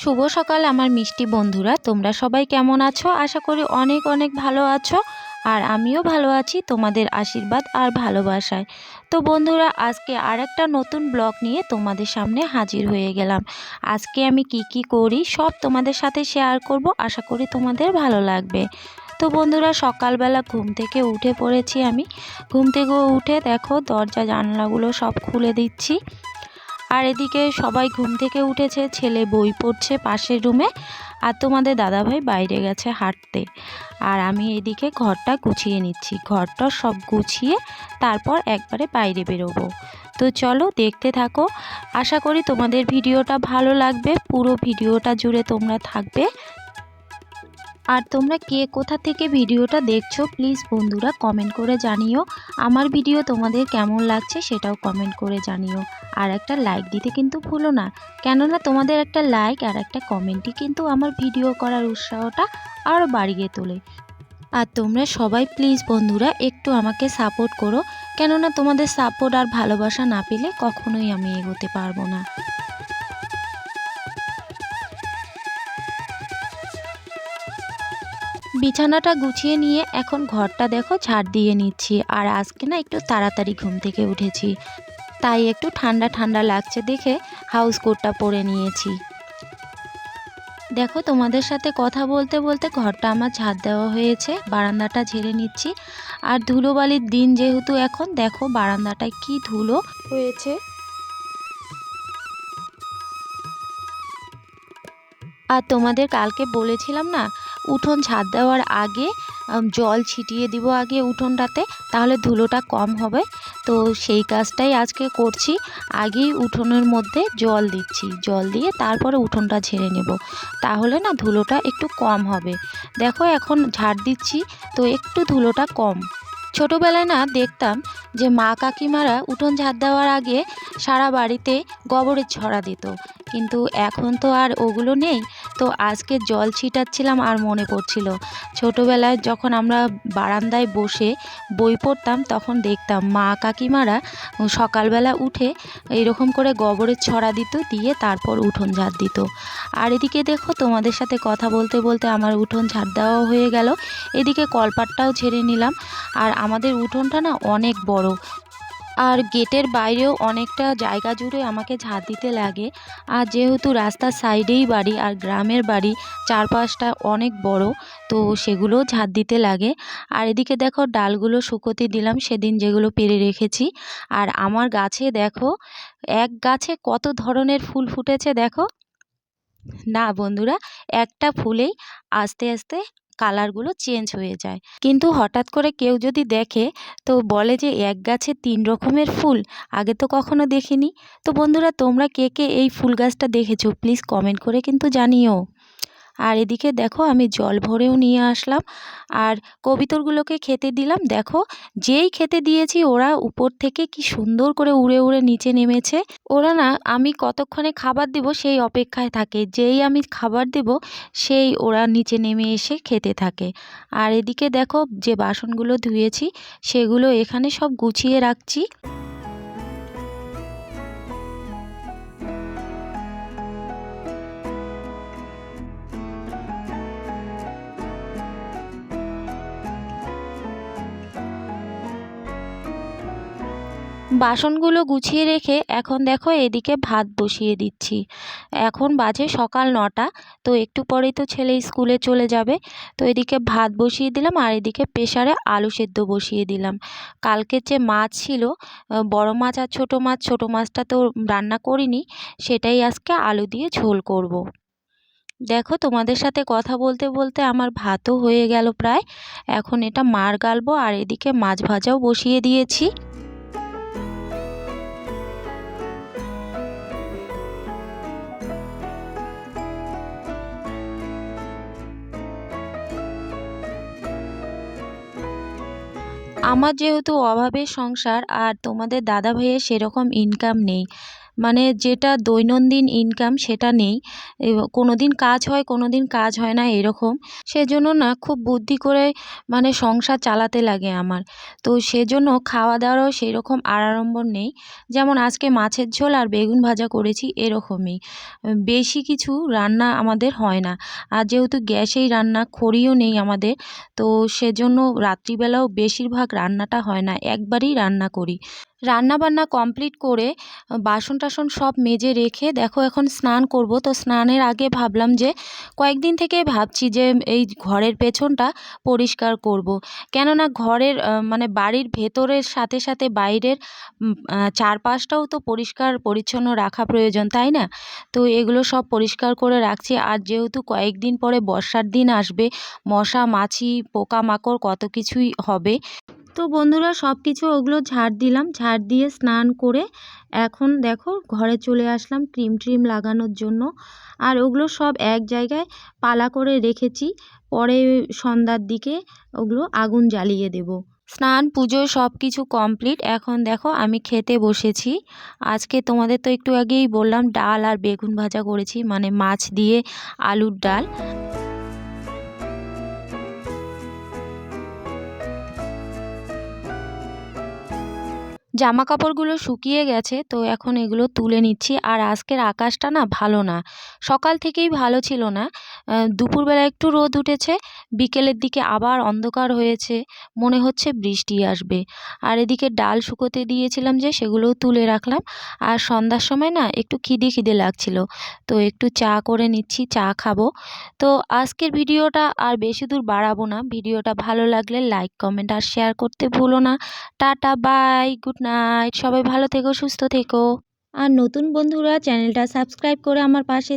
শুভ সকাল আমার মিষ্টি বন্ধুরা। তোমরা সবাই কেমন আছো? আশা করি অনেক অনেক ভালো আছো আর আমিও ভালো আছি তোমাদের আশীর্বাদ আর ভালোবাসায়। তো বন্ধুরা, আজকে আর একটা নতুন ব্লগ নিয়ে তোমাদের সামনে হাজির হয়ে গেলাম। আজকে আমি কি কি করি সব তোমাদের সাথে শেয়ার করব, আশা করি তোমাদের ভালো লাগবে। তো বন্ধুরা, সকালবেলা ঘুম থেকে উঠে পড়েছি আমি। ঘুম থেকে উঠে দেখো দরজা জানলাগুলো সব খুলে দিচ্ছি। আর এদিকে সবাই ঘুম থেকে উঠেছে, ছেলে বই পড়ছে পাশের রুমে আর তোমাদের দাদাভাই বাইরে গেছে হাঁটতে। আর আমি এদিকে ঘরটা গুছিয়ে নিচ্ছি। ঘরটা সব গুছিয়ে তারপর একবারে বাইরে বেরোবো। তো চলো দেখতে থাকো। আশা করি তোমাদের ভিডিওটা ভালো লাগবে। পুরো ভিডিওটা জুড়ে তোমরা থাকবে। আর তোমরা কে কোথা থেকে ভিডিওটা দেখছ প্লিজ বন্ধুরা কমেন্ট করে জানিও। আমার ভিডিও তোমাদের কেমন লাগছে সেটাও কমেন্ট করে জানিও। আর একটা লাইক দিতে কিন্তু ভুলো না। কেননা তোমাদের একটা লাইক আর একটা কমেন্টই কিন্তু আমার ভিডিও করার উৎসাহটা আরও বাড়িয়ে তোলে। আর তোমরা সবাই প্লিজ বন্ধুরা একটু আমাকে সাপোর্ট করো। কেননা তোমাদের সাপোর্ট আর ভালোবাসা না পেলে কখনোই আমি এগোতে পারব না। বিছানাটা গুছিয়ে নিয়ে এখন ঘরটা দেখো ঝাড় দিয়ে নিচ্ছি। আর আজকে না একটু তাড়াতাড়ি ঘুম থেকে উঠেছি। তাই একটু ঠান্ডা ঠান্ডা লাগছে দেখে হাউস কোটটা পরে নিয়েছি। দেখো তোমাদের সাথে কথা বলতে বলতে ঘরটা আমার ঝাড় দেওয়া হয়েছে, বারান্দাটা ঝেড়ে নিচ্ছি। আর ধুলোবালির দিন যেহেতু এখন, দেখো বারান্দাটায় কি ধুলো হয়েছে। আর তোমাদের কালকে বলেছিলাম না উঠোন ছাদ দেওয়ার আগে জল ছিটিয়ে দিব আগে উঠোনটাতে, তাহলে ধুলোটা কম হবে। তো সেই কাজটাই আজকে করছি। আগেই উঠোনের মধ্যে জল দিচ্ছি। জল দিয়ে তারপরে উঠোনটা ঝেড়ে নেব। তাহলে না ধুলোটা একটু কম হবে। দেখো এখন ঝাড় দিচ্ছি, তো একটু ধুলোটা কম। ছোটোবেলায় না দেখতাম যে মা কাকিমারা উঠোন ঝাড় দেওয়ার আগে সারা বাড়িতে গোবরের ছড়া দিত। কিন্তু এখন তো আর ওগুলো নেই, তো আজকে জল ছিটাচ্ছিলাম আর মনে পড়ছিল। ছোটোবেলায় যখন আমরা বারান্দায় বসে বই পড়তাম, তখন দেখতাম মা কাকিমারা সকালবেলা উঠে এরকম করে গোবরের ছড়া দিত, দিয়ে তারপর উঠোন ঝাড় দিত। আর এদিকে দেখো, তোমাদের সাথে কথা বলতে বলতে আমার উঠোন ঝাড় দেওয়া হয়ে গেল। এদিকে কলপাটটাও ঝেড়ে নিলাম। আর আমাদের উঠোনটা না অনেক বড়। আর গেটের বাইরেও অনেকটা জায়গা জুড়ে আমাকে ঝাড় দিতে লাগে। আর যেহেতু রাস্তার সাইডেই বাড়ি আর গ্রামের বাড়ি, চারপাশটা অনেক বড়, তো সেগুলোও ঝাড় দিতে লাগে। আর এদিকে দেখো, ডালগুলো শুকোতে দিলাম, সেদিন যেগুলো পেরে রেখেছি। আর আমার গাছে দেখো, এক গাছে কত ধরনের ফুল ফুটেছে দেখো। না বন্ধুরা, একটা ফুলেই আস্তে আস্তে কালারগুলো চেঞ্জ হয়ে যায়। কিন্তু হঠাৎ করে কেউ যদি দেখে, তো বলে যে এক গাছে তিন রকমের ফুল, আগে তো কখনো দেখিনি। তো বন্ধুরা, তোমরা কে কে এই ফুল গাছটা দেখেছ? প্লিজ কমেন্ট করে কিন্তু জানিও। আর এদিকে দেখো আমি জল ভরেও নিয়ে আসলাম। আর কবিতরগুলোকে খেতে দিলাম। দেখো, যেই খেতে দিয়েছি ওরা উপর থেকে কি সুন্দর করে উড়ে উড়ে নিচে নেমেছে। ওরা না, আমি কতক্ষণে খাবার দেব সেই অপেক্ষায় থাকে। যেই আমি খাবার দেব, সেই ওরা নিচে নেমে এসে খেতে থাকে। আর এদিকে দেখো, যে বাসনগুলো ধুয়েছি, সেগুলো এখানে সব গুছিয়ে রাখছি। বাসনগুলো গুছিয়ে রেখে এখন দেখো এদিকে ভাত বসিয়ে দিচ্ছি। এখন বাজে সকাল নটা, তো একটু পরেই তো ছেলে স্কুলে চলে যাবে। তো এদিকে ভাত বসিয়ে দিলাম আর এদিকে প্রেসারে আলু সেদ্ধ বসিয়ে দিলাম। কালকের যে মাছ ছিল বড় মাছ আর ছোটো মাছ, ছোটো মাছটা তো রান্না করিনি, সেটাই আজকে আলু দিয়ে ঝোল করব। দেখো তোমাদের সাথে কথা বলতে বলতে আমার ভাতও হয়ে গেল প্রায়। এখন এটা মার গালবো আর এদিকে মাছ ভাজাও বসিয়ে দিয়েছি। আমার যেহেতু অভাবের সংসার আর তোমাদের দাদা ভাইয়ের সেরকম ইনকাম নেই মানে যেটা দৈনন্দিন ইনকাম সেটা নেই। কোনো দিন কাজ হয় কোনো দিন কাজ হয় না এরকম। সেজন্য না খুব বুদ্ধি করে মানে সংসার চালাতে লাগে আমার। তো সেজন্য খাওয়া দাওয়ারও সেই রকম আড়ম্বর নেই। যেমন আজকে মাছের ঝোল আর বেগুন ভাজা করেছি এরকমই। বেশি কিছু রান্না আমাদের হয় না। আর যেহেতু গ্যাসেই রান্না খড়িও নেই আমাদের, তো সেজন্য রাত্রিবেলাও বেশিরভাগ রান্নাটা হয় না। একবারই রান্না করি। রান্না বান্না কমপ্লিট করে বাসন টাসন সব মেজে রেখে, দেখো এখন স্নান করব। তো স্নানের আগে ভাবলাম যে, কয়েকদিন থেকে ভাবছি যে, এই ঘরের পেছনটা পরিষ্কার করব। কেননা ঘরের মানে বাড়ির ভেতরের সাথে সাথে বাইরের চারপাশটাও তো পরিষ্কার, পরিচ্ছন্ন রাখা প্রয়োজন, তাই না? তো এগুলো সব পরিষ্কার করে রাখছি। আর যেহেতু কয়েকদিন পরে বর্ষার দিন আসবে, মশা, মাছি, পোকামাকড় কত কিছুই হবে। তো বন্ধুরা সব কিছু ওগুলো ঝাড় দিলাম। ঝাড় দিয়ে স্নান করে এখন দেখো ঘরে চলে আসলাম ক্রিম ট্রিম লাগানোর জন্য। আর ওগুলো সব এক জায়গায় পালা করে রেখেছি। পরে সন্ধ্যার দিকে ওগুলো আগুন জ্বালিয়ে দেব। স্নান, পুজো সব কিছু কমপ্লিট। এখন দেখো আমি খেতে বসেছি। আজকে তোমাদের তো একটু আগেই বললাম, ডাল আর বেগুন ভাজা করেছি মানে মাছ দিয়ে আলুর ডাল। জামা কাপড়গুলো শুকিয়ে গেছে, তো এখন এগুলো তুলে নিচ্ছি। আর আজকের আকাশটা না ভালো না। সকাল থেকেই ভালো ছিল না। দুপুরবেলা একটু রোদ উঠেছে, বিকেলের দিকে আবার অন্ধকার হয়েছে, মনে হচ্ছে বৃষ্টি আসবে। আর এদিকে ডাল শুকোতে দিয়েছিলাম যে, সেগুলোও তুলে রাখলাম। আর সন্ধ্যার সময় না একটু খিদে খিদে লাগছিল, তো একটু চা করে নিচ্ছি, চা খাব। তো আজকের ভিডিওটা আর বেশি দূর বাড়াবো না। ভিডিওটা ভালো লাগলে লাইক, কমেন্ট আর শেয়ার করতে ভুলো না। টাটা, বাই, গুড নাইট সবাই ভালো থেকো সুস্থ থেকো। আর নতুন বন্ধুরা চ্যানেলটা সাবস্ক্রাইব করে আমার পাশে